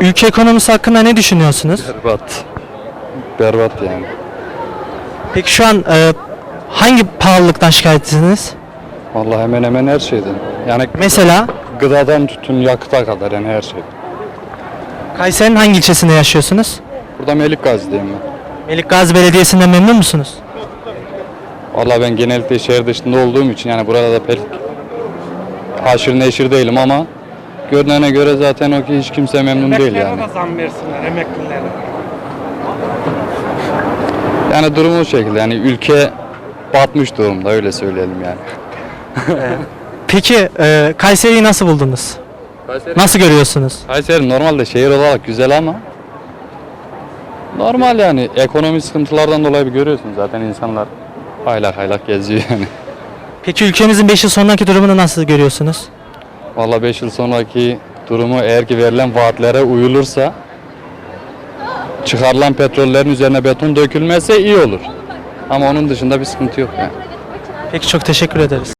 Ülke ekonomisi hakkında ne düşünüyorsunuz? Berbat. Berbat yani. Peki şu an e, hangi pahalılıktan şikayetçisiniz? Vallahi hemen hemen her şeyden. Yani Mesela gıdadan tutun yakıta kadar yani her şey. Kayseri'nin hangi ilçesinde yaşıyorsunuz? Burada Melik Gazi'deyim ben. Melikgazi Belediyesi'nden memnun musunuz? Vallahi ben genellikle şehir dışında olduğum için yani burada da pek haşır neşir değilim ama görünene göre zaten o ki hiç kimse memnun değil yani. Emeklilere de zam versinler emeklilere. Yani durum o şekilde yani ülke batmış durumda öyle söyleyelim yani. Peki e, Kayseri'yi nasıl buldunuz? Nasıl görüyorsunuz? Kayseri normalde şehir olarak güzel ama normal yani ekonomi sıkıntılardan dolayı bir görüyorsun zaten insanlar haylak haylak geziyor yani. Peki ülkemizin 5 yıl sonraki durumunu nasıl görüyorsunuz? Vallahi 5 yıl sonraki durumu eğer ki verilen vaatlere uyulursa çıkarılan petrollerin üzerine beton dökülmezse iyi olur. Ama onun dışında bir sıkıntı yok yani. Peki çok teşekkür ederiz.